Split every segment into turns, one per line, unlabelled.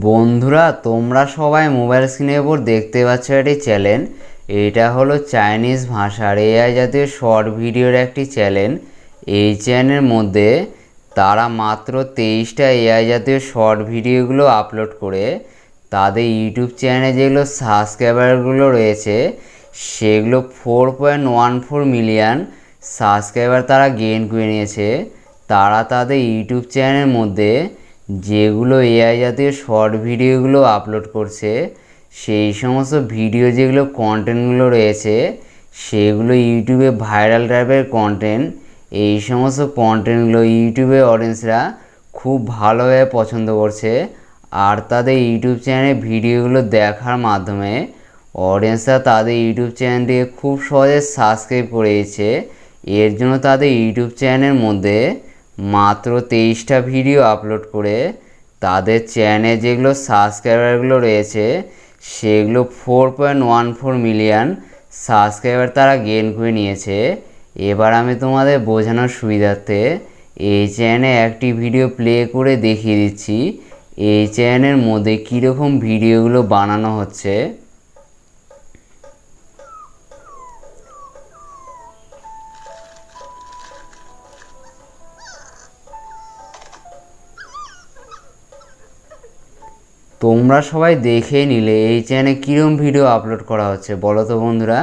বন্ধুরা, তোমরা সবাই মোবাইল স্ক্রিনের উপর দেখতে পাচ্ছ একটি চ্যানেল এটা হলো চাইনিজ ভাষার এআই জাতীয় শর্ট ভিডিওর একটি চ্যানেল এই চ্যানেলের মধ্যে তারা মাত্র তেইশটা এআই জাতীয় শর্ট ভিডিওগুলো আপলোড করে। তাদের ইউটিউব চ্যানেলে যেগুলো সাবস্ক্রাইবারগুলো রয়েছে, সেগুলো four point one four million subscriber তারা গেইন করে নিয়েছে। তারা তাদের ইউটিউব চ্যানেলের মধ্যে যেগুলো এআই জাতীয় শর্ট ভিডিওগুলো আপলোড করছে, সেই সমস্ত ভিডিও যেগুলো কন্টেন্টগুলো রয়েছে, সেগুলো ইউটিউবে ভাইরাল টাইপের কন্টেন্ট এই সমস্ত কন্টেন্টগুলো ইউটিউবে অডিয়েন্সরা খুব ভালোভাবে পছন্দ করছে। আর তাদের ইউটিউব চ্যানেলে ভিডিওগুলো দেখার মাধ্যমে অডিয়েন্সরা তাদের ইউটিউব চ্যানেলটিকে খুব সহজে সাবস্ক্রাইব করে দিয়েছে এর জন্য তাদের ইউটিউব চ্যানেলের মধ্যে মাত্র তেইশটা ভিডিও আপলোড করে তাদের চ্যানেলে যেগুলো সাবস্ক্রাইবারগুলো রয়েছে, সেগুলো four point one four million subscriber তারা গেন করে নিয়েছে। এবার আমি তোমাদের বোঝানোর সুবিধার্থে এই চ্যানেলে একটি ভিডিও প্লে করে দেখিয়ে দিচ্ছি। এই চ্যানেলের মধ্যে কীরকম ভিডিওগুলো বানানো হচ্ছে। তোমরা সবাই দেখে নিলে এই চ্যানেলে কীরকম ভিডিও আপলোড করা হচ্ছে, বলো তো বন্ধুরা?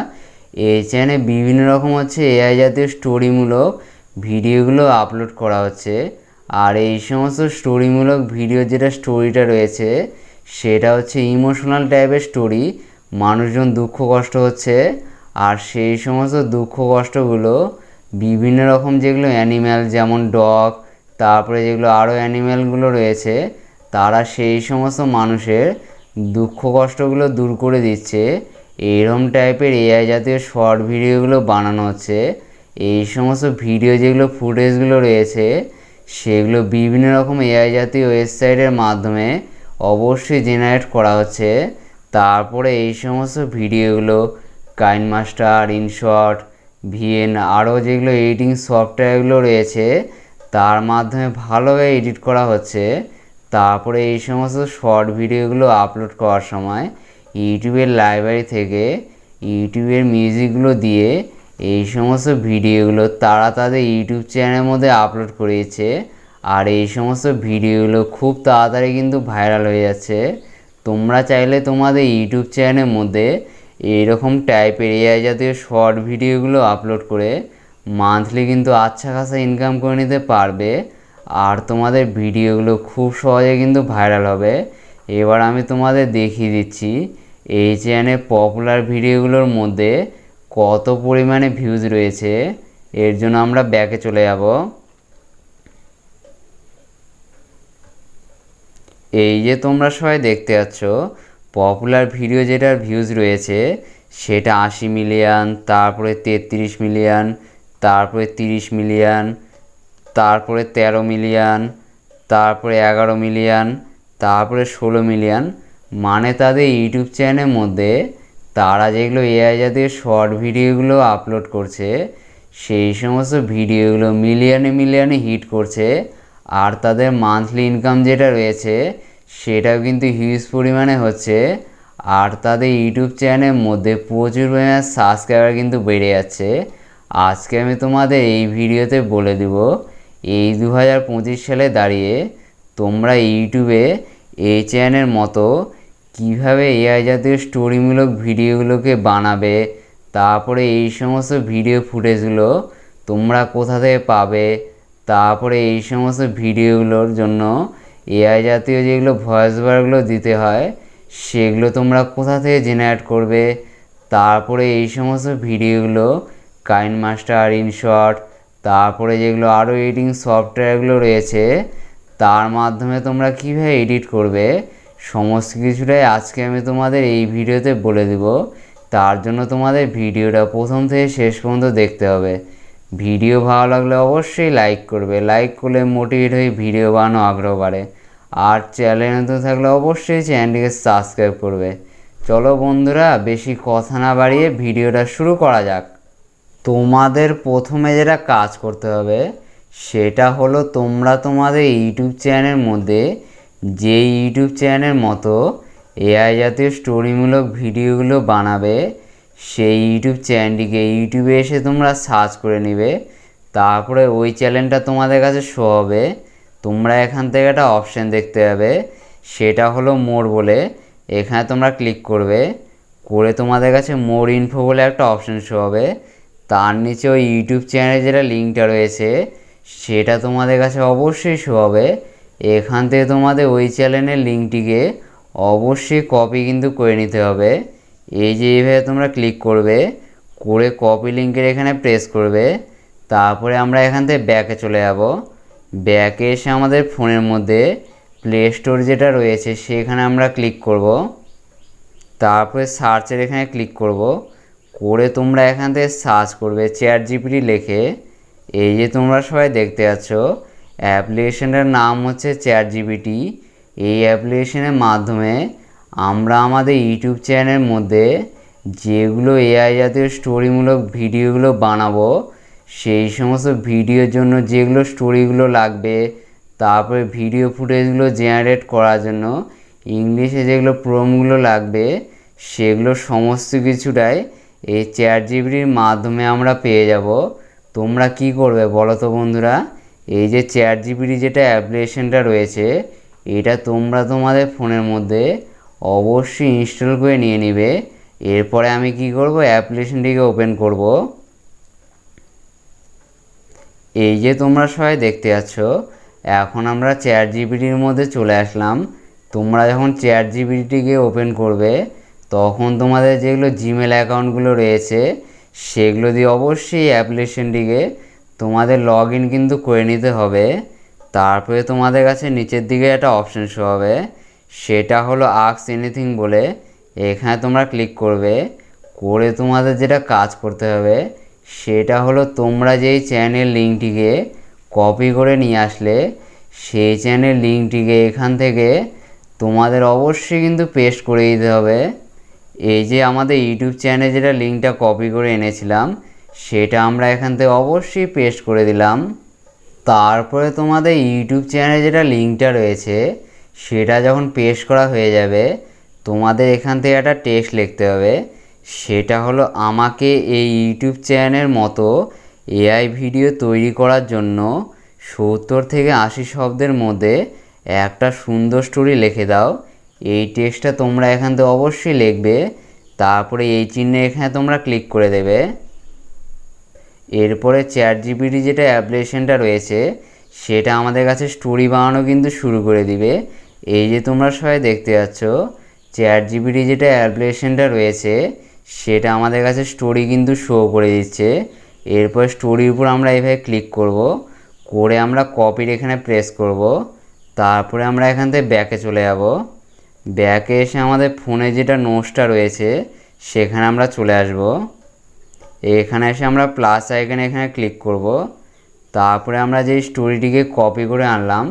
এই চ্যানেলে বিভিন্ন রকম হচ্ছে এআই জাতীয় স্টোরিমূলক ভিডিওগুলো আপলোড করা হচ্ছে। আর এই সমস্ত স্টোরিমূলক ভিডিও যেটা স্টোরিটা রয়েছে, সেটা হচ্ছে ইমোশনাল টাইপের স্টোরি মানুষজন দুঃখ কষ্ট হচ্ছে। আর সেই সমস্ত দুঃখ কষ্টগুলো বিভিন্ন রকম যেগুলো অ্যানিম্যাল যেমন ডগ তারপরে যেগুলো আরও অ্যানিম্যালগুলো রয়েছে তারা সেই সমস্ত মানুষের দুঃখ কষ্টগুলো দূর করে দিচ্ছে। এইরকম টাইপের এআই জাতীয় শর্ট ভিডিওগুলো বানানো হচ্ছে। এই সমস্ত ভিডিও যেগুলো ফুটেজগুলো রয়েছে, সেগুলো বিভিন্ন রকম এআই জাতীয় ওয়েবসাইটের মাধ্যমে অবশ্যই জেনারেট করা হচ্ছে। তারপরে এই সমস্ত ভিডিওগুলো কাইন মাস্টার, ইনশট, ভিএন, আরও যেগুলো এডিটিং সফটওয়্যারগুলো রয়েছে, তার মাধ্যমে ভালোভাবে এডিট করা হচ্ছে। তারপরে এই সমস্ত শর্ট ভিডিওগুলো আপলোড করার সময় ইউটিউবের লাইব্রেরি থেকে ইউটিউবের মিউজিকগুলো দিয়ে এই সমস্ত ভিডিওগুলো তারা তাদের ইউটিউব চ্যানেলের মধ্যে আপলোড করেছে। আর এই সমস্ত ভিডিওগুলো খুব তাড়াতাড়ি কিন্তু ভাইরাল হয়ে যাচ্ছে। তোমরা চাইলে তোমাদের ইউটিউব চ্যানেলের মধ্যে এইরকম টাইপের এআই জাতীয় শর্ট ভিডিওগুলো আপলোড করে মান্থলি কিন্তু আচ্ছা খাসা ইনকাম করে নিতে পারবে। আর তোমাদের ভিডিওগুলো খুব সহজে কিন্তু ভাইরাল হবে। এবার আমি তোমাদের দেখিয়ে দিচ্ছি, এই চ্যানেলে পপুলার ভিডিওগুলোর মধ্যে কত পরিমাণে ভিউজ রয়েছে, এর জন্য আমরা ব্যাকে চলে যাব। এই যে তোমরা সবাই দেখতে পাচ্ছ পপুলার ভিডিও যেটার ভিউজ রয়েছে, সেটা আশি মিলিয়ন তারপরে তেত্রিশ মিলিয়ন তারপরে তিরিশ মিলিয়ন তারপরে তেরো মিলিয়ন, তারপরে এগারো মিলিয়ন, তারপরে ষোলো মিলিয়ন। মানে তাদের ইউটিউব চ্যানেলের মধ্যে তারা যেগুলো এআই জাতীয় শর্ট ভিডিওগুলো আপলোড করছে, সেই সমস্ত ভিডিওগুলো মিলিয়নে মিলিয়নে হিট করছে। আর তাদের মান্থলি ইনকাম যেটা রয়েছে, সেটাও কিন্তু হিউজ পরিমাণে হচ্ছে। আর তাদের ইউটিউব চ্যানেলের মধ্যে প্রচুর পরিমাণে সাবস্ক্রাইবার কিন্তু বেড়ে যাচ্ছে। আজকে আমি তোমাদের এই ভিডিওতে বলে দেব এই দু হাজার পঁচিশ সালে দাঁড়িয়ে তোমরা ইউটিউবে এই চ্যানেলের মতো কীভাবে এআই জাতীয় স্টোরিমূলক ভিডিওগুলোকে বানাবে, তারপরে এই সমস্ত ভিডিও ফুটেজগুলো তোমরা কোথা থেকে পাবে, তারপরে এই সমস্ত ভিডিওগুলোর জন্য এআই জাতীয় যেগুলো ভয়েস ওভারগুলো দিতে হয়, সেগুলো তোমরা কোথা থেকে জেনারেট করবে, তারপরে এই সমস্ত ভিডিওগুলো কাইন মাস্টার ইনশট তারপরে যেগুলো আরও এডিটিং সফটওয়্যারগুলো রয়েছে, তার মাধ্যমে তোমরা কীভাবে এডিট করবে, সমস্ত কিছুটাই আজকে আমি তোমাদের এই ভিডিওতে বলে দেব। তার জন্য তোমাদের ভিডিওটা প্রথম থেকে শেষ পর্যন্ত দেখতে হবে। ভিডিও ভালো লাগলে অবশ্যই লাইক করবে। লাইক করলে মোটিভেট হয়ে ভিডিও বানানো আগ্রহ বাড়ে। আর চ্যানেলে নতুন থাকলে অবশ্যই চ্যানেলটিকে সাবস্ক্রাইব করবে। চলো বন্ধুরা, বেশি কথা না বাড়িয়ে ভিডিওটা শুরু করা যাক। তোমাদের প্রথমে যেটা কাজ করতে হবে, সেটা হলো তোমরা তোমাদের ইউটিউব চ্যানেলের মধ্যে যে ইউটিউব চ্যানেলের মতো এআই জাতীয় স্টোরিমূলক ভিডিওগুলো বানাবে, সেই ইউটিউব চ্যানেলটিকে ইউটিউবে এসে তোমরা সার্চ করে নিবে, তারপরে ওই চ্যানেলটা তোমাদের কাছে শো হবে, তোমরা এখান থেকে একটা অপশান দেখতে পাবে, সেটা হলো মোর বলে, এখানে তোমরা ক্লিক করবে, করে তোমাদের কাছে মোর ইনফো বলে একটা অপশান শো হবে তার নিচে ওই ইউটিউব চ্যানেলের যেটা লিঙ্কটা রয়েছে, সেটা তোমাদের কাছে অবশ্যই শো হবে। এখান থেকে তোমাদের ওই চ্যানেলের লিঙ্কটিকে অবশ্যই কপি কিন্তু করে নিতে হবে। এই যে এইভাবে তোমরা ক্লিক করবে, করে কপি লিঙ্কের এখানে প্রেস করবে, তারপরে আমরা এখান থেকে ব্যাকে চলে যাব। ব্যাকে এসে আমাদের ফোনের মধ্যে প্লে স্টোর যেটা রয়েছে, সেখানে আমরা ক্লিক করব। তারপরে সার্চের এখানে ক্লিক করব। করে তোমরা এখান থেকে সার্চ করবে চেয়ার জিপিটি লেখে। এই যে তোমরা সবাই দেখতে পাচ্ছ অ্যাপ্লিকেশনটার নাম হচ্ছে চেয়ার জিপিটি এই অ্যাপ্লিকেশনের মাধ্যমে আমরা আমাদের ইউটিউব চ্যানেলের মধ্যে যেগুলো এআই জাতীয় স্টোরিমূলক ভিডিওগুলো বানাবো, সেই সমস্ত ভিডিওর জন্য যেগুলো স্টোরিগুলো লাগবে, তারপরে ভিডিও ফুটেজগুলো জেনারেট করার জন্য ইংলিশে যেগুলো প্রোমগুলো লাগবে, সেগুলো সমস্ত কিছুটাই এই চ্যাট জিবিটির মাধ্যমে আমরা পেয়ে যাব। তোমরা কি করবে বলো তো বন্ধুরা? এই যে চ্যাট জিবিটি যেটা অ্যাপ্লিকেশনটা রয়েছে, এটা তোমরা তোমাদের ফোনের মধ্যে অবশ্যই ইনস্টল করে নিয়ে নিবে। এরপরে আমি কি করব? অ্যাপ্লিকেশনটিকে ওপেন করব। এই যে তোমরা সবাই দেখতে পাচ্ছ, এখন আমরা চ্যাট জিবিটির মধ্যে চলে আসলাম। তোমরা যখন চ্যাট জিবিটিকে ওপেন করবে তখন তোমাদের যেগুলো জিমেল অ্যাকাউন্টগুলো রয়েছে, সেগুলো দিয়ে অবশ্যই অ্যাপ্লিকেশনটিকে তোমাদের লগ ইন কিন্তু করে নিতে হবে। তারপরে তোমাদের কাছে নিচের দিকে একটা অপশান শো হবে, সেটা হলো আক্স এনিথিং বলে। এখানে তোমরা ক্লিক করবে, করে তোমাদের যেটা কাজ করতে হবে, সেটা হলো তোমরা যেই চ্যানেল লিঙ্কটিকে কপি করে নিয়ে আসলে, সেই চ্যানেল লিঙ্কটিকে এখান থেকে তোমাদের অবশ্যই কিন্তু পেস্ট করে দিতে হবে। এই যে আমাদের ইউটিউব চ্যানেলে যেটা লিঙ্কটা কপি করে এনেছিলাম, সেটা আমরা এখান থেকে অবশ্যই পেস্ট করে দিলাম। তারপরে তোমাদের ইউটিউব চ্যানেলে যেটা লিঙ্কটা রয়েছে, সেটা যখন পেস্ট করা হয়ে যাবে, তোমাদের এখান থেকে একটা টেক্সট লিখতে হবে। সেটা হলো, আমাকে এই ইউটিউব চ্যানেলের মতো এআই ভিডিও তৈরি করার জন্য সত্তর থেকে আশি শব্দের মধ্যে একটা সুন্দর স্টোরি লিখে দাও। এই টেক্সটটা তোমরা এখান থেকে অবশ্যই লিখবে, তারপরে এই চিহ্নে এখানে তোমরা ক্লিক করে দেবে। এরপরে চ্যাট জিপিটি যেটা অ্যাপ্লিকেশনটা রয়েছে, সেটা আমাদের কাছে স্টোরি বানানো কিন্তু শুরু করে দিবে। এই যে তোমরা সবাই দেখতে পাচ্ছ চ্যাট জিপিটি যেটা অ্যাপ্লিকেশনটা রয়েছে, সেটা আমাদের কাছে স্টোরি কিন্তু শো করে দিচ্ছে। এরপর স্টোরির উপর আমরা এইভাবে ক্লিক করব, করে আমরা কপির এখানে প্রেস করব, তারপরে আমরা এখান থেকে ব্যাকে চলে যাব। ব্যাকে এসে আমাদের ফোনে যেটা নোটসটা রয়েছে, সেখানে আমরা চলে আসব। এখানে এসে আমরা প্লাস আইকনে এখানে ক্লিক করব। তারপরে আমরা যেই স্টোরিটিকে কপি করে আনলাম,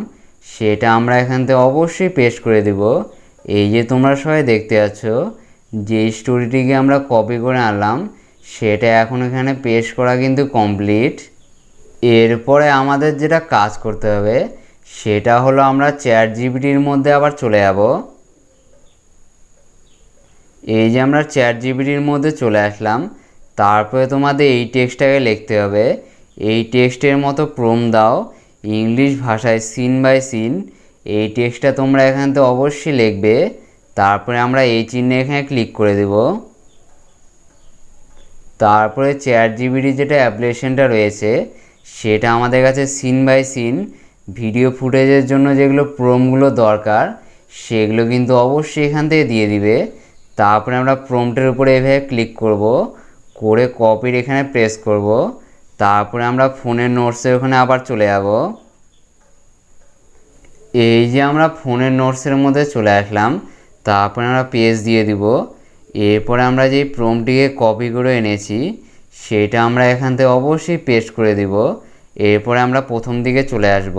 সেটা আমরা এখান থেকে অবশ্যই পেস্ট করে দেব। এই যে তোমরা সবাই দেখতে পাচ্ছ, যে স্টোরিটিকে আমরা কপি করে আনলাম, সেটা এখন এখানে পেস্ট করা কিন্তু কমপ্লিট এরপরে আমাদের যেটা কাজ করতে হবে, সেটা হলো আমরা চ্যাট জিবিটির মধ্যে আবার চলে যাব। এই যে আমরা চ্যাট জিবিটির মধ্যে চলে আসলাম, তারপরে তোমাদের এই টেক্সটটাকে লিখতে হবে। এই টেক্সটের মতো প্রোম দাও, ইংলিশ ভাষায় সিন বাই সিন এই টেক্সটটা তোমরা এখান থেকে অবশ্যই লিখবে, তারপরে আমরা এই চিহ্নে এখানে ক্লিক করে দেব। তারপরে চ্যাট জিবিটি যেটা অ্যাপ্লিকেশনটা রয়েছে, সেটা আমাদের কাছে সিন বাই সিন ভিডিও ফুটেজের জন্য যেগুলো প্রোমগুলো দরকার, সেগুলো কিন্তু অবশ্যই এখান থেকে দিয়ে দিবে। তারপরে আমরা প্রোমটের উপরে এভাবে ক্লিক করব, করে কপির এখানে প্রেস করব, তারপরে আমরা ফোনের নোটসের ওখানে আবার চলে যাব। এই যে আমরা ফোনের নোটসের মধ্যে চলে আসলাম, তারপরে আমরা পেজ দিয়ে দিব। এরপরে আমরা যেই প্রোমটিকে কপি করে এনেছি, সেটা আমরা এখান থেকে অবশ্যই পেস্ট করে দিব। এরপরে আমরা প্রথম দিকে চলে আসব।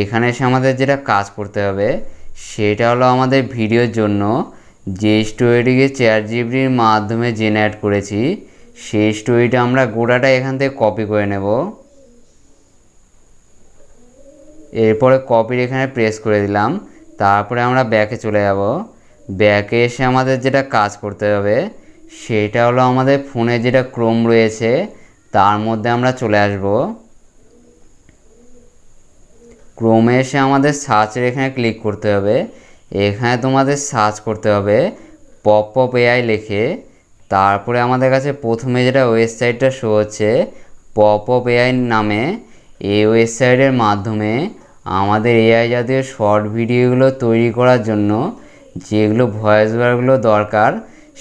এখানে এসে আমাদের যেটা কাজ করতে হবে, সেটা হলো আমাদের ভিডিওর জন্য যে স্টোরিটিকে চেয়ার জিবির মাধ্যমে জেনারেট করেছি, সেই স্টোরিটা আমরা গোড়াটা এখান থেকে কপি করে নেব। এরপরে কপির এখানে প্রেস করে দিলাম। তারপরে আমরা ব্যাকে চলে যাব। ব্যাকে এসে আমাদের যেটা কাজ করতে হবে, সেটা হলো আমাদের ফোনে যেটা ক্রোম রয়েছে, তার মধ্যে আমরা চলে আসব। ক্রোমে এসে আমাদের সার্চের এখানে ক্লিক করতে হবে। এখানে তোমাদের সার্চ করতে হবে পপ পপ এআই লিখে, তারপরে আমাদের কাছে প্রথমে যেটা ওয়েবসাইটটা শো হচ্ছে পপ অপ এআই নামে, এই ওয়েবসাইটের মাধ্যমে আমাদের এআই জাতীয় শর্ট ভিডিওগুলো তৈরি করার জন্য যেগুলো ভয়েস ওভারগুলো দরকার,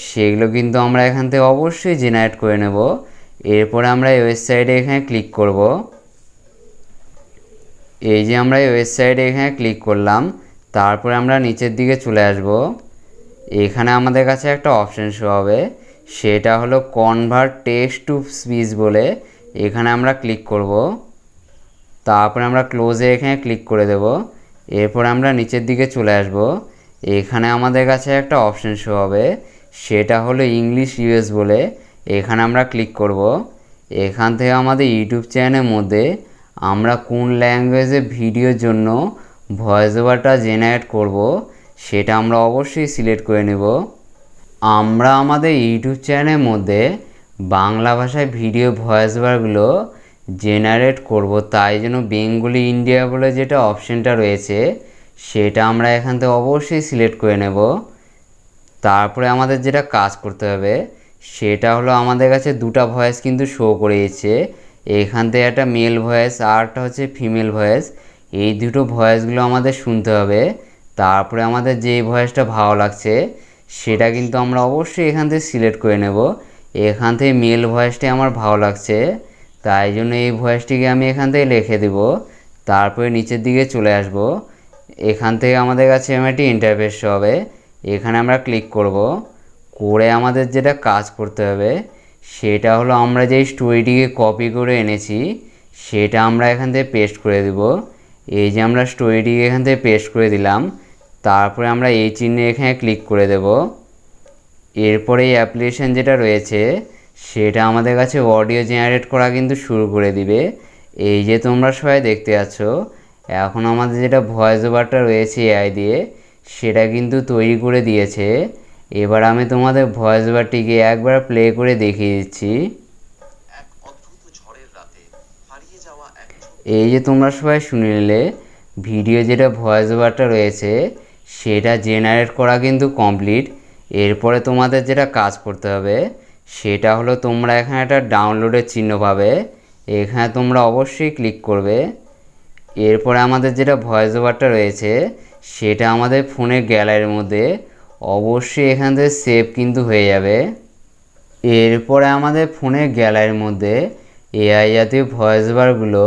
সেগুলো কিন্তু আমরা এখান থেকে অবশ্যই জেনারেট করে নেব। এরপরে আমরা এই ওয়েবসাইটে এখানে ক্লিক করব। এই যে আমরা এই ওয়েবসাইটে এখানে ক্লিক করলাম তারপরে আমরা নিচের দিকে চলে আসব। এখানে আমাদের কাছে একটা অপশান শো হবে। সেটা হলো কনভার্ট টেক্সট টু স্পিচ বলে। এখানে আমরা ক্লিক করব। তারপরে আমরা ক্লোজে এখানে ক্লিক করে দেব। এরপর আমরা নিচের দিকে চলে আসব। এখানে আমাদের কাছে একটা অপশান শো হবে। সেটা হলো ইংলিশ ইউএস বলে। এখানে আমরা ক্লিক করব। এখান থেকে আমাদের ইউটিউব চ্যানেলের মধ্যে আমরা কোন ল্যাঙ্গুয়েজে ভিডিওর জন্য ভয়েস ওভারটা জেনারেট করব, সেটা আমরা অবশ্যই সিলেক্ট করে নেব। আমরা আমাদের ইউটিউব চ্যানেলের মধ্যে বাংলা ভাষায় ভিডিও ভয়েস ওভারগুলো জেনারেট করব, তাই জন্য বেঙ্গলি ইন্ডিয়া বলে যেটা অপশানটা রয়েছে, সেটা আমরা এখান থেকে অবশ্যই সিলেক্ট করে নেব। তারপরে আমাদের যেটা কাজ করতে হবে, সেটা হলো আমাদের কাছে দুটা ভয়েস কিন্তু শো করেছে এখান থেকে একটা মেল ভয়েস আর একটা হচ্ছে ফিমেল ভয়েস এই দুটো ভয়েসগুলো আমাদের শুনতে হবে। তারপরে আমাদের যেই ভয়েসটা ভালো লাগছে, সেটা কিন্তু আমরা অবশ্যই এখান থেকে সিলেক্ট করে নেব। এখান থেকে মেল ভয়েসটাই আমার ভালো লাগছে, তাই জন্য এই ভয়েসটিকে আমি এখান থেকে লিখে দেব। তারপরে নিচের দিকে চলে আসব। এখান থেকে আমাদের কাছে একটি ইন্টারফেস হবে। এখানে আমরা ক্লিক করব। করে আমাদের যেটা কাজ করতে হবে, সেটা হলো আমরা যেই স্টোরিটিকে কপি করে এনেছি, সেটা আমরা এখান থেকে পেস্ট করে দেব। এই যে আমরা স্টোরিটিকে এখান থেকে পেস্ট করে দিলাম, তারপরে আমরা এই চিহ্নে এখানে ক্লিক করে দেব। এরপরে এই অ্যাপ্লিকেশান যেটা রয়েছে, সেটা আমাদের কাছে অডিও জেনারেট করা কিন্তু শুরু করে দিবে। এই যে তোমরা সবাই দেখতে পাচ্ছ, এখন আমাদের যেটা ভয়েস ওভারটা রয়েছে এআই দিয়ে, সেটা কিন্তু তৈরি করে দিয়েছে। এবার আমি তোমাদের ভয়েস ওভারটিকে একবার প্লে করে দেখিয়ে দিচ্ছি। এই যে তোমরা সবাই শুনে নিলে, ভিডিও যেটা ভয়েস ওভারটা রয়েছে, সেটা জেনারেট করা কিন্তু কমপ্লিট এরপরে তোমাদের যেটা কাজ করতে হবে, সেটা হলো তোমরা এখানে একটা ডাউনলোডের চিহ্ন পাবে। এখানে তোমরা অবশ্যই ক্লিক করবে। এরপরে আমাদের যেটা ভয়েস ওভারটা রয়েছে, সেটা আমাদের ফোনের গ্যালারির মধ্যে অবশ্যই এখান থেকে সেভ কিন্তু হয়ে যাবে। এরপরে আমাদের ফোনের গ্যালারির মধ্যে এআই জাতীয় ভয়েস ওভারগুলো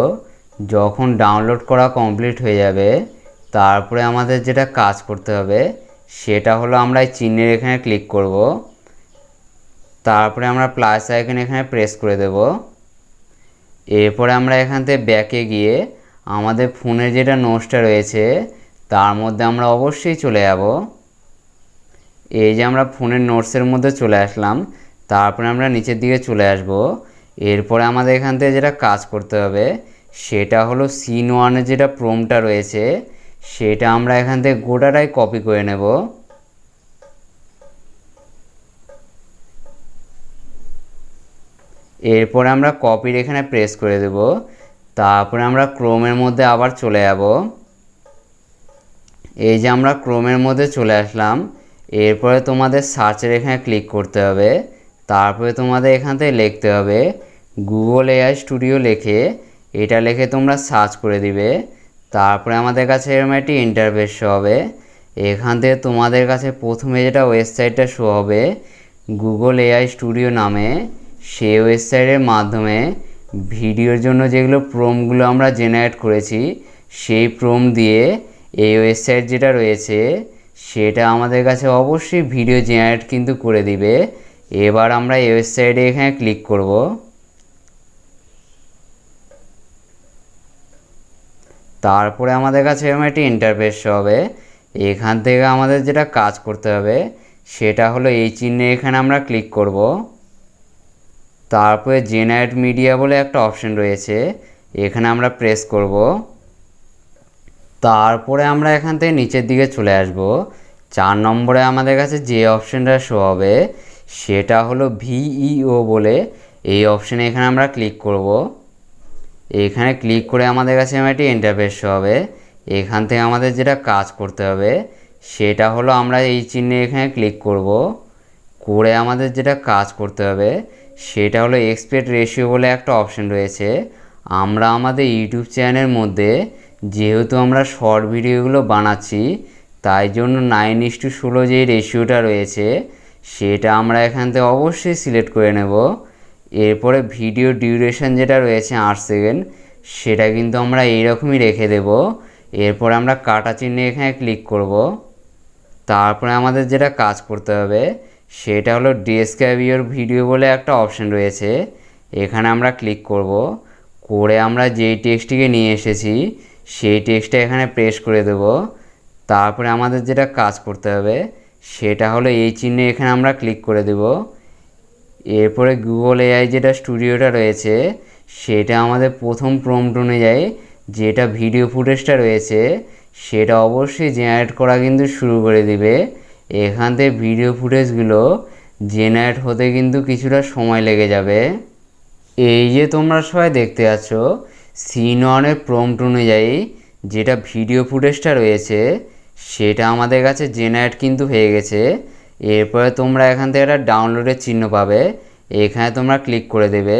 যখন ডাউনলোড করা কমপ্লিট হয়ে যাবে, তারপরে আমাদের যেটা কাজ করতে হবে, সেটা হলো আমরা এই চিহ্নের এখানে ক্লিক করব। তারপরে আমরা প্লাস আইকন এখানে প্রেস করে দেব। এরপরে আমরা এখান থেকে ব্যাকে গিয়ে আমাদের ফোনের যেটা নোটসটা রয়েছে, তার মধ্যে আমরা অবশ্যই চলে যাব। এই যে আমরা ফোনের নোটসের মধ্যে চলে আসলাম, তারপরে আমরা নিচের দিকে চলে আসব। এরপরে আমাদের এখান থেকে যেটা কাজ করতে হবে সেটা হলো সিন ওয়ানের যেটা প্রোমটা রয়েছে, সেটা আমরা এখান থেকে গোটাটাই কপি করে নেব। এরপরে আমরা কপির এখানে প্রেস করে দেব। তারপরে আমরা ক্রোমের মধ্যে আবার চলে যাব। এই যে আমরা ক্রোমের মধ্যে চলে আসলাম, এরপরে তোমাদের সার্চের এখানে ক্লিক করতে হবে। তারপরে তোমাদের এখান থেকে লিখতে হবে গুগল এআই স্টুডিও লেখে এটা লিখে তোমরা সার্চ করে দিবে। তারপরে আমাদের কাছে এরকম একটি ইন্টারভেস হবে। এখান থেকে তোমাদের কাছে প্রথমে যেটা ওয়েবসাইটটা শো হবে গুগল এআই স্টুডিও নামে। সেই ওয়েবসাইটের মাধ্যমে ভিডিওর জন্য যেগুলো প্রোমগুলো আমরা জেনারেট করেছি, সেই প্রোম দিয়ে এই ওয়েবসাইট যেটা রয়েছে, সেটা আমাদের কাছে অবশ্যই ভিডিও জেনারেট কিন্তু করে দিবে। এবার আমরা এই ওয়েবসাইটে এখানে ক্লিক করব। তারপরে আমাদের কাছে এরকম একটি ইন্টারফেস হবে এখান থেকে আমাদের যেটা কাজ করতে হবে সেটা হলো এই চিহ্নে এখানে আমরা ক্লিক করব। তারপরে জেনারেট মিডিয়া বলে একটা অপশন রয়েছে, এখানে আমরা প্রেস করব। তারপরে আমরা এখান থেকে নিচের দিকে চলে আসব। চার নম্বরে আমাদের কাছে যে অপশানটা শো হবে সেটা হলো ভিইও বলে এই অপশানে এখানে আমরা ক্লিক করব। এখানে ক্লিক করে আমাদের কাছে একটি ইন্টারফেস হবে। এখান থেকে আমাদের যেটা কাজ করতে হবে, সেটা হলো আমরা এই চিহ্নে এখানে ক্লিক করব। করে আমাদের যেটা কাজ করতে হবে, সেটা হলো এক্সপেক্ট রেশিও বলে একটা অপশন রয়েছে। আমরা আমাদের ইউটিউব চ্যানেলের মধ্যে যেহেতু আমরা শর্ট ভিডিওগুলো বানাচ্ছি, তাই জন্য নাইন ইস টু ষোলো যে রেশিওটা রয়েছে, সেটা আমরা এখান থেকে অবশ্যই সিলেক্ট করে নেব। এরপরে ভিডিও ডিউরেশন যেটা রয়েছে আট সেকেন্ড সেটা কিন্তু আমরা এইরকমই রেখে দেব। এরপরে আমরা কাটা চিহ্নে এখানে ক্লিক করব। তারপরে আমাদের যেটা কাজ করতে হবে, সেটা হলো ইউর ভিডিও বলে একটা অপশন রয়েছে। এখানে আমরা ক্লিক করব। করে আমরা যেই টেক্সটটিকে নিয়ে এসেছি, সেই টেক্সটটা এখানে প্রেস করে দেব। তারপরে আমাদের যেটা কাজ করতে হবে, সেটা হলো এই চিহ্নে এখানে আমরা ক্লিক করে দেব। এরপরে গুগল এআই যেটা স্টুডিওটা রয়েছে, সেটা আমাদের প্রথম প্রম্পট অনুযায়ী যেটা ভিডিও ফুটেজটা রয়েছে, সেটা অবশ্যই জেনারেট করা কিন্তু শুরু করে দিবে। এখান থেকে ভিডিও ফুটেজগুলো জেনারেট হতে কিন্তু কিছুটা সময় লেগে যাবে। এই যে তোমরা সবাই দেখতে পাচ্ছ সিন ওয়ানের প্রম্পট অনুযায়ী যেটা ভিডিও ফুটেজটা রয়েছে, সেটা আমাদের কাছে জেনারেট কিন্তু হয়ে গেছে। এরপরে তোমরা এখান থেকে একটা ডাউনলোডের চিহ্ন পাবে। এখানে তোমরা ক্লিক করে দেবে।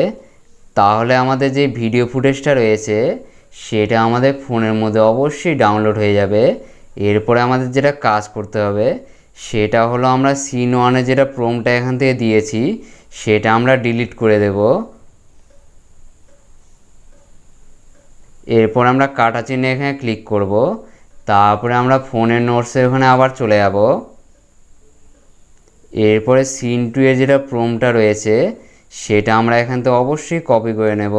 তাহলে আমাদের যে ভিডিও ফুটেজটা রয়েছে, সেটা আমাদের ফোনের মধ্যে অবশ্যই ডাউনলোড হয়ে যাবে। এরপরে আমাদের যেটা কাজ করতে হবে, সেটা হলো আমরা সিন ওয়ানে যেটা প্রোমটা এখান থেকে দিয়েছি, সেটা আমরা ডিলিট করে দেব। এরপর আমরা কাটা চিহ্নে এখানে ক্লিক করব। তারপরে আমরা ফোনের নোটসের ওখানে আবার চলে যাব। এরপরে সিন টু এর যেটা প্রোমটা রয়েছে, সেটা আমরা এখান থেকে অবশ্যই কপি করে নেব।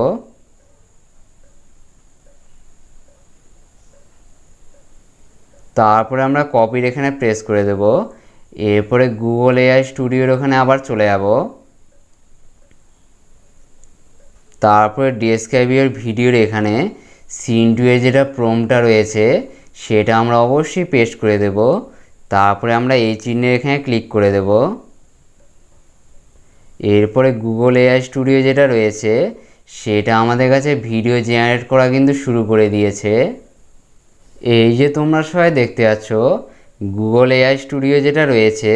তারপরে আমরা কপির এখানে প্রেস করে দেব। এরপরে গুগল এআই স্টুডিওর ওখানে আবার চলে যাব। তারপরে ডিএসকেবিওর ভিডিওর এখানে সিন টু এর যেটা প্রোমটা রয়েছে, সেটা আমরা অবশ্যই পেস্ট করে দেব। তারপরে আমরা এই চিহ্নের এখানে ক্লিক করে দেব। এরপরে গুগল এআই স্টুডিও যেটা রয়েছে, সেটা আমাদের কাছে ভিডিও জেনারেট করা কিন্তু শুরু করে দিয়েছে। এই যে তোমরা সবাই দেখতে পাচ্ছ গুগল এআই স্টুডিও যেটা রয়েছে,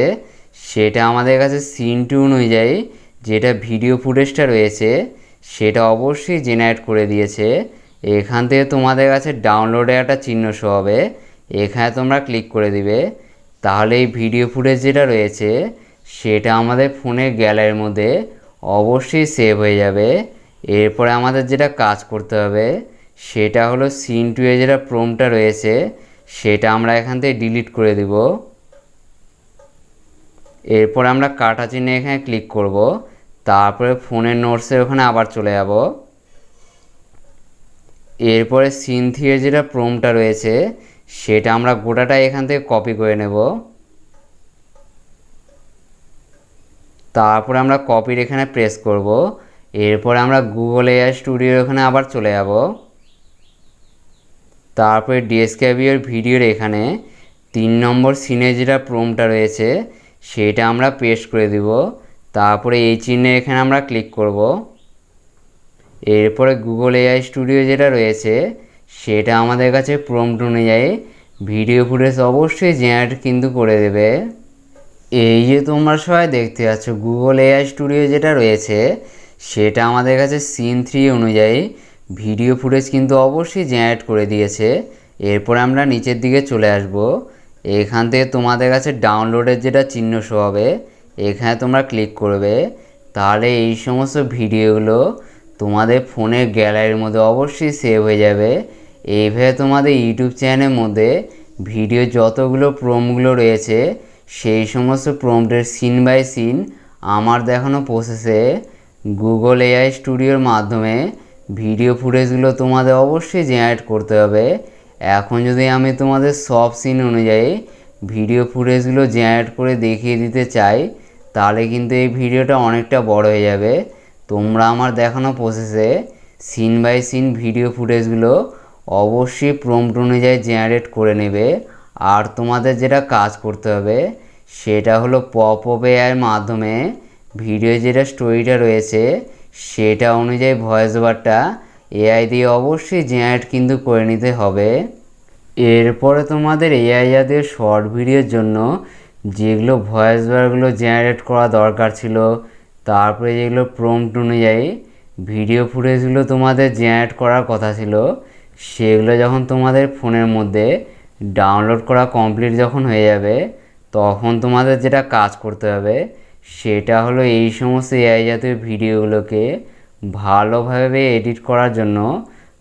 সেটা আমাদের কাছে সিন টু অনুযায়ী যেটা ভিডিও ফুটেজটা রয়েছে, সেটা অবশ্যই জেনারেট করে দিয়েছে। এখান থেকে তোমাদের কাছে ডাউনলোডে একটা চিহ্ন শো হবে। এখানে তোমরা ক্লিক করে দিবে। তাহলে এই ভিডিও ফুটেজ যেটা রয়েছে, সেটা আমাদের ফোনের গ্যালারির মধ্যে অবশ্যই সেভ হয়ে যাবে। এরপরে আমাদের যেটা কাজ করতে হবে, সেটা হলো সিন টু এ যেটা প্রোমটা রয়েছে, সেটা আমরা এখান থেকে ডিলিট করে দিব। এরপর আমরা কাটা চিহ্নে এখানে ক্লিক করব, তারপরে ফোনের নোটসের ওখানে আবার চলে যাব। এরপরে সিন থ্রিয়ের যেটা প্রোমটা রয়েছে সেটা আমরা গোটাটা এখান থেকে কপি করে নেব। তারপরে আমরা কপির এখানে প্রেস করব। এরপরে আমরা গুগল এআই স্টুডিওর ওখানে আবার চলে যাব। তারপরে ডিএসকেবিওর ভিডিওর এখানে তিন নম্বর সিনে যেটা প্রোমটা রয়েছে, সেটা আমরা পেস্ট করে দিব। তারপরে এই চিহ্নে এখানে আমরা ক্লিক করব। এরপরে গুগল এআই স্টুডিও যেটা রয়েছে সেটা আমাদের কাছে প্রম্পট অনুযায়ী ভিডিও ফুটেজ অবশ্যই জেনারেট কিন্তু করে দেবে। এই যে তোমরা সবাই দেখতে পাচ্ছ গুগল এআই স্টুডিও যেটা রয়েছে, সেটা আমাদের কাছে সিন থ্রি অনুযায়ী ভিডিও ফুটেজ কিন্তু অবশ্যই জেনারেট করে দিয়েছে। এরপর আমরা নিচের দিকে চলে আসব। এখান থেকে তোমাদের কাছে ডাউনলোডের যেটা চিহ্ন শো হবে, এখানে তোমরা ক্লিক করবে। তাহলে এই সমস্ত ভিডিওগুলো তোমাদের ফোনের গ্যালারির মধ্যে অবশ্যই সেভ হয়ে যাবে। এইভাবে তোমাদের ইউটিউব চ্যানেলের মধ্যে ভিডিও যতগুলো প্রোমগুলো রয়েছে, সেই সমস্ত প্রোমটের সিন বাই সিন আমার দেখানো প্রসেসে গুগল এআই স্টুডিওর মাধ্যমে ভিডিও ফুটেজগুলো তোমাদের অবশ্যই জেনারেট করতে হবে। এখন যদি আমি তোমাদের সব সিন অনুযায়ী ভিডিও ফুটেজগুলো জেনারেট করে দেখিয়ে দিতে চাই, তাহলে কিন্তু এই ভিডিওটা অনেকটা বড় হয়ে যাবে। তোমরা আমার দেখানো প্রসেসে সিন বাই সিন ভিডিও ফুটেজগুলো অবশ্যই প্রম্পট অনুযায়ী জেনারেট করে নেবে। আর তোমাদের যেটা কাজ করতে হবে, সেটা হলো পপ অপ এর মাধ্যমে ভিডিও যেটা স্টোরিটা রয়েছে, সেটা অনুযায়ী ভয়েস ওভারটা এআই দিয়ে অবশ্যই জেনারেট কিন্তু করে নিতে হবে। এরপরে তোমাদের এআই জাতীয় শর্ট ভিডিওর জন্য যেগুলো ভয়েস ওভারগুলো জেনারেট করা দরকার ছিল, তারপরে যেগুলো প্রম্পট অনুযায়ী ভিডিও ফুটেজগুলো তোমাদের জেনারেট করার কথা ছিল সেগুলো যখন তোমাদের ফোনের মধ্যে ডাউনলোড করা কমপ্লিট যখন হয়ে যাবে, তখন তোমাদের যেটা কাজ করতে হবে, সেটা হলো এই সমস্ত এআই জাতীয় ভিডিওগুলোকে ভালোভাবে এডিট করার জন্য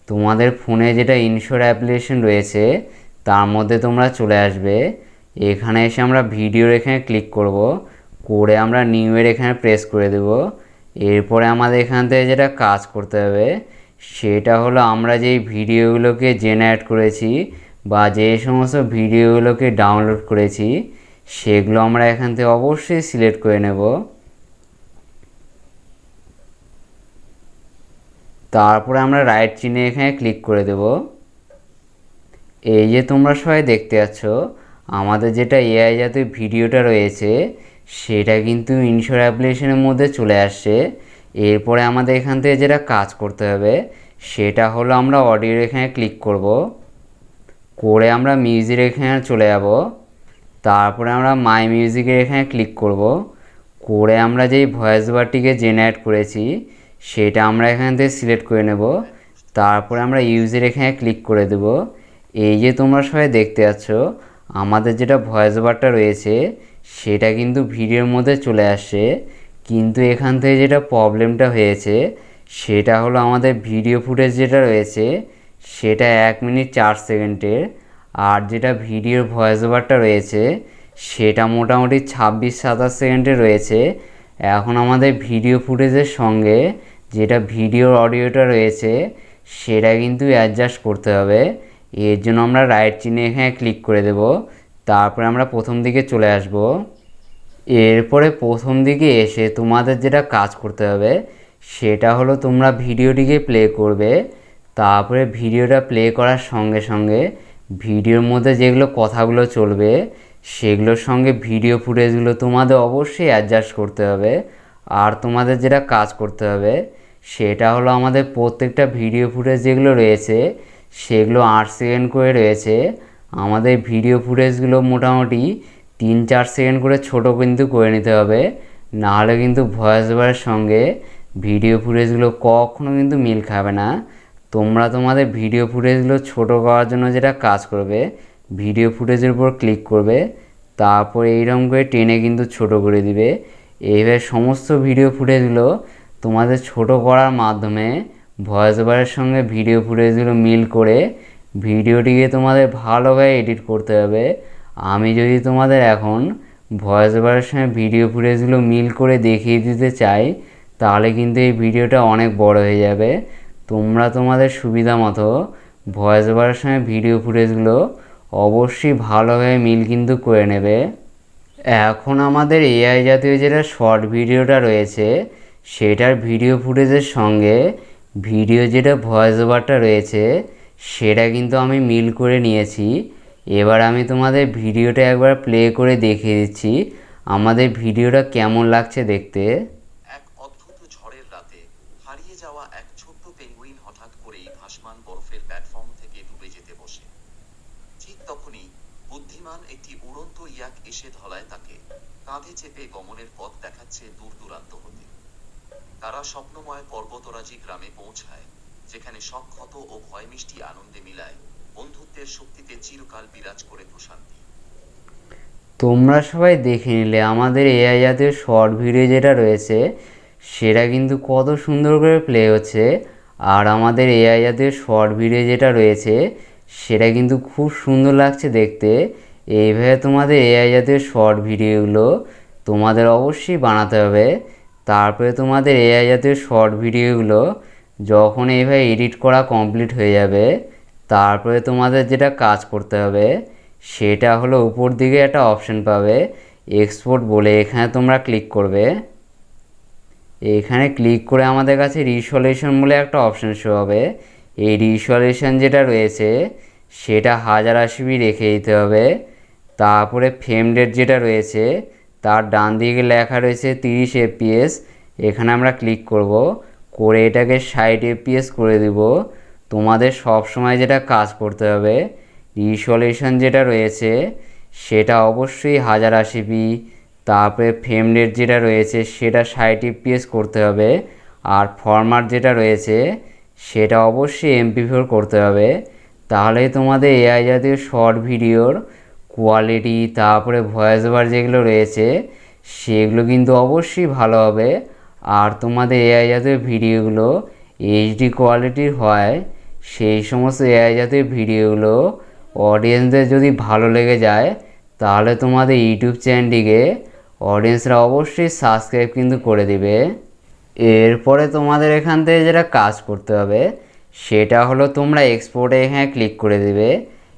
তোমাদের ফোনে যেটা ইনশোর অ্যাপ্লিকেশন রয়েছে, তার মধ্যে তোমরা চলে আসবে। এখানে এসে আমরা ভিডিওর এখানে ক্লিক করব, করে আমরা নিউয়ের এখানে প্রেস করে দেব। এরপরে আমাদের এখান থেকে যেটা কাজ করতে হবে সেটা হলো আমরা যেই ভিডিওগুলোকে জেনারেট করেছি বা যে সমস্ত ভিডিওগুলোকে ডাউনলোড করেছি, সেগুলো আমরা এখান থেকে অবশ্যই সিলেক্ট করে নেব। তারপরে আমরা রাইট চিহ্নে এখানে ক্লিক করে দেব। এই যে তোমরা সবাই দেখতে পাচ্ছ, আমাদের যেটা এআই জাতীয় ভিডিওটা রয়েছে, সেটা কিন্তু ইনশোর অ্যাপ্লিকেশনের মধ্যে চলে আসছে। এরপরে আমাদের এখান থেকে যেটা কাজ করতে হবে, সেটা হলো আমরা অডিওর এখানে ক্লিক করব। করে আমরা মিউজিক এখানে চলে যাব। তারপরে আমরা মাই মিউজিকের এখানে ক্লিক করব। করে আমরা যেই ভয়েস ওভারটিকে জেনারেট করেছি, সেটা আমরা এখান থেকে সিলেক্ট করে নেব। তারপরে আমরা ইউজের এখানে ক্লিক করে দেব। এই যে তোমরা সবাই দেখতে পাচ্ছ, আমাদের যেটা ভয়েস ওভারটা রয়েছে, সেটা কিন্তু ভিডিওর মধ্যে চলে আসছে। কিন্তু এখান থেকে যেটা প্রবলেমটা হয়েছে, সেটা হলো আমাদের ভিডিও ফুটেজ যেটা রয়েছে, সেটা এক মিনিট চার সেকেন্ডের। আর যেটা ভিডিওর ভয়েস ওভারটা রয়েছে, সেটা মোটামুটি ছাব্বিশ সাতাশ সেকেন্ডে রয়েছে। এখন আমাদের ভিডিও ফুটেজের সঙ্গে যেটা ভিডিওর অডিওটা রয়েছে, সেটা কিন্তু অ্যাডজাস্ট করতে হবে। এর জন্য আমরা রাইট চিহ্নে এখানে ক্লিক করে দেব। তারপরে আমরা প্রথম দিকে চলে আসব। এরপরে প্রথম দিকে এসে তোমাদের যেটা কাজ করতে হবে, সেটা হলো তোমরা ভিডিওটিকে প্লে করবে। তারপরে ভিডিওটা প্লে করার সঙ্গে সঙ্গে ভিডিওর মধ্যে যেগুলো কথাগুলো চলবে, সেগুলোর সঙ্গে ভিডিও ফুটেজগুলো তোমাদের অবশ্যই অ্যাডজাস্ট করতে হবে। আর তোমাদের যেটা কাজ করতে হবে, সেটা হলো আমাদের প্রত্যেকটা ভিডিও ফুটেজ যেগুলো রয়েছে, সেগুলো আট সেকেন্ড করে রয়েছে। আমাদের ভিডিও ফুটেজগুলো মোটামুটি তিন চার সেকেন্ড করে ছোট কিন্তু করে নিতে হবে। নাহলে কিন্তু ভয়েস ওভারের সঙ্গে ভিডিও ফুটেজগুলো কখনো কিন্তু মিল খাবে না। তোমরা তোমাদের ভিডিও ফুটেজগুলো ছোট করার জন্য যেটা কাজ করবে, ভিডিও ফুটেজের উপর ক্লিক করবে, তারপর এইরকম করে টেনে কিন্তু ছোট করে দিবে। এইভাবে সমস্ত ভিডিও ফুটেজগুলো তোমাদের ছোট করার মাধ্যমে ভয়েস ওভারের সঙ্গে ভিডিও ফুটেজগুলো মিল করে ভিডিওটিকে তোমাদের ভালোভাবে এডিট করতে হবে। আমি যদি তোমাদের এখন ভয়েস ওভারের সঙ্গে ভিডিও ফুটেজগুলো মিল করে দেখিয়ে দিতে চাই, তাহলে কিন্তু এই ভিডিওটা অনেক বড় হয়ে যাবে। তোমরা তোমাদের সুবিধা মতো ভয়েস ওভারের সঙ্গে ভিডিও ফুটেজগুলো অবশ্যই ভালোভাবে মিল কিন্তু করে নেবে। এখন আমাদের এআই জাতীয় যেটা শর্ট ভিডিওটা রয়েছে, সেটার ভিডিও ফুটেজের সঙ্গে ভিডিও যেটা ভয়েস ওভারটা রয়েছে, সেটা কিন্তু আমি মিল করে নিয়েছি। এবার আমি তোমাদের ভিডিওটা একবার প্লে করে দেখিয়ে দিচ্ছি। আমাদের ভিডিওটা কেমন লাগছে দেখতে?
এক অদ্ভুত ঝড়ের রাতে হারিয়ে যাওয়া এক ছোট্ট পেঙ্গুইন হঠাৎ করেই ভাসমান বরফের প্ল্যাটফর্ম থেকে ডুবে যেতে বসে। ঠিক তখনই বুদ্ধিমান একটি উড়ন্ত ইয়াক এসে ধলায় তাকে। কাঁধে চেপে গমনের পথ দেখাচ্ছে দূর দূরান্ত হতে। তারা স্বপ্নময় পর্বতরাজি গ্রামে পৌঁছায়, যেখানে সক্ষত ও ভয় মিষ্টি আনন্দে মিলায়। বন্ধুত্বের শক্তিতে চিরকাল বিরাজ করে প্রশান্তি।
তোমরা সবাই দেখে নিলে আমাদের এআই জাতীয় শর্ট ভিডিও যেটা রয়েছে, সেটা কিন্তু কত সুন্দর করে প্লে হচ্ছে। আর আমাদের এআই জাতীয় শর্ট ভিডিও যেটা রয়েছে, সেটা কিন্তু খুব সুন্দর লাগছে দেখতে। এইভাবে তোমাদের এআই জাতীয় শর্ট ভিডিওগুলো তোমাদের অবশ্যই বানাতে হবে। তারপরে তোমাদের এআই জাতীয় শর্ট ভিডিওগুলো যখন এইভাবে এডিট করা কমপ্লিট হয়ে যাবে তারপরে তোমাদের যেটা কাজ করতে হবে, সেটা হলো উপর দিকে একটা অপশন পাবে এক্সপোর্ট বলে এখানে তোমরা ক্লিক করবে। এখানে ক্লিক করে আমাদের কাছে রিসলিউশন বলে একটা অপশন শো হবে। এই রিসলিউশন যেটা রয়েছে, সেটা হাজার আশিবি রেখে দিতে হবে। তারপরে ফ্রেম রেট যেটা রয়েছে, তার ডান দিকে লেখা রয়েছে তিরিশ এফপিএস এখানে আমরা ক্লিক করব। করে এটাকে ষাট এফপিএস করে দিব। তোমাদের সব সময় যেটা কাজ করতে হবে রিসলিউশন যেটা রয়েছে, সেটা অবশ্যই হাজার আশিপি তারপরে ফ্রেম রেট যেটা রয়েছে সেটা ষাট এফপিএস করতে হবে, আর ফরম্যাট যেটা রয়েছে সেটা অবশ্যই এমপি ফোর করতে হবে। তাহলেই তোমাদের এআই জাতীয় শর্ট ভিডিওর কোয়ালিটি তারপরে ভয়েস ওভার যেগুলো রয়েছে, সেগুলো কিন্তু অবশ্যই ভালো হবে। আর তোমাদের এআই জাতীয় ভিডিওগুলো এইচডি কোয়ালিটির হয় সেই সমস্ত এআই জাতীয় ভিডিওগুলো অডিয়েন্সদের যদি ভালো লেগে যায়, তাহলে তোমাদের ইউটিউব চ্যানেলটিকে অডিয়েন্সরা অবশ্যই সাবস্ক্রাইব কিন্তু করে দিবে। এরপরে তোমাদের এখান থেকে যেটা কাজ করতে হবে, সেটা হলো তোমরা এক্সপোর্টে এখানে ক্লিক করে দিবে।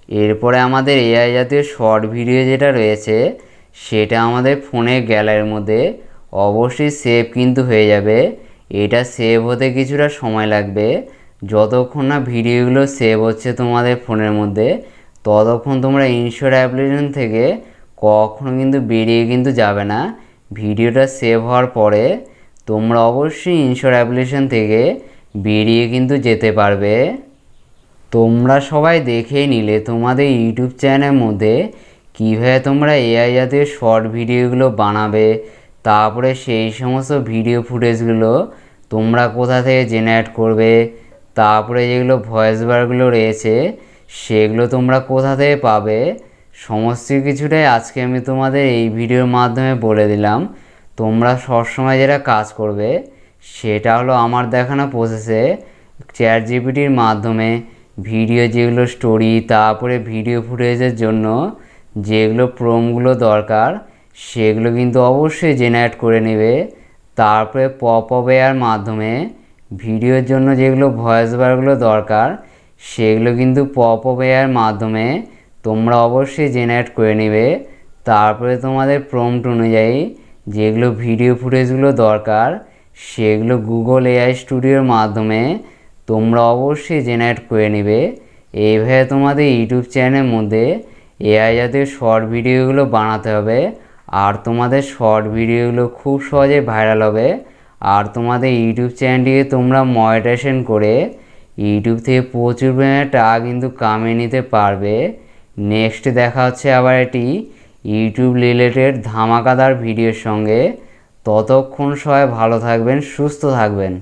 এরপরে আমাদের এআই জাতীয় শর্ট ভিডিও যেটা রয়েছে, সেটা আমাদের ফোনের গ্যালারির মধ্যে অবশ্যই সেভ কিন্তু হয়ে যাবে। এটা সেভ হতে কিছুটা সময় লাগবে। যতক্ষণ না ভিডিওগুলো সেভ হচ্ছে তোমাদের ফোনের মধ্যে, ততক্ষণ তোমরা ইনশোর অ্যাপ্লিকেশন থেকে কখনো কিন্তু বেরিয়ে কিন্তু যাবে না। ভিডিওটা সেভ হওয়ার পরে তোমরা অবশ্যই ইনশোর অ্যাপ্লিকেশন থেকে বেরিয়ে কিন্তু যেতে পারবে। তোমরা সবাই দেখেই নিলে তোমাদের ইউটিউব চ্যানেলের মধ্যে কীভাবে তোমরা এআই জাতীয় শর্ট ভিডিওগুলো বানাবে, তারপরে সেই সমস্ত ভিডিও ফুটেজগুলো তোমরা কোথা থেকে জেনারেট করবে তারপরে যেগুলো ভয়েস বারগুলো রয়েছে, সেগুলো তোমরা কোথা থেকে পাবে? সমস্ত কিছুটাই আজকে আমি তোমাদের এই ভিডিওর মাধ্যমে বলে দিলাম। তোমরা সবসময় যেটা কাজ করবে, সেটা হলো আমার দেখানো প্রসেসে চ্যাট জিপিটির মাধ্যমে ভিডিও যেগুলো স্টোরি তারপরে ভিডিও ফুটেজের জন্য যেগুলো প্রোমগুলো দরকার, সেগুলো কিন্তু অবশ্যই জেনারেট করে নেবে। তারপরে পপ অবেয়ার মাধ্যমে ভিডিওর জন্য যেগুলো ভয়েস বারগুলো দরকার, সেগুলো কিন্তু পপ অবেয়ার মাধ্যমে তোমরা অবশ্যই জেনারেট করে নেবে। তারপরে তোমাদের প্রম্পট অনুযায়ী যেগুলো ভিডিও ফুটেজগুলো দরকার, সেগুলো গুগল এআই স্টুডিওর মাধ্যমে তোমরা অবশ্যই জেনারেট করে নেবে। এইভাবে তোমাদের ইউটিউব চ্যানেলের মধ্যে এআই জাতীয় শর্ট ভিডিওগুলো বানাতে হবে, আর তোমাদের শর্ট ভিডিওগুলো খুব সহজে ভাইরাল হবে। আর তোমাদের ইউটিউব চ্যানেলটিকে তোমরা মনিটাইজেশন করে ইউটিউব থেকে প্রচুর পরিমাণে টাকা কিন্তু কামিয়ে নিতে পারবে। নেক্সট দেখা হচ্ছে আবার এটি ইউটিউব রিলেটেড ধামাকাদার ভিডিওর সঙ্গে। ততক্ষণ সবাই ভালো থাকবেন, সুস্থ থাকবেন।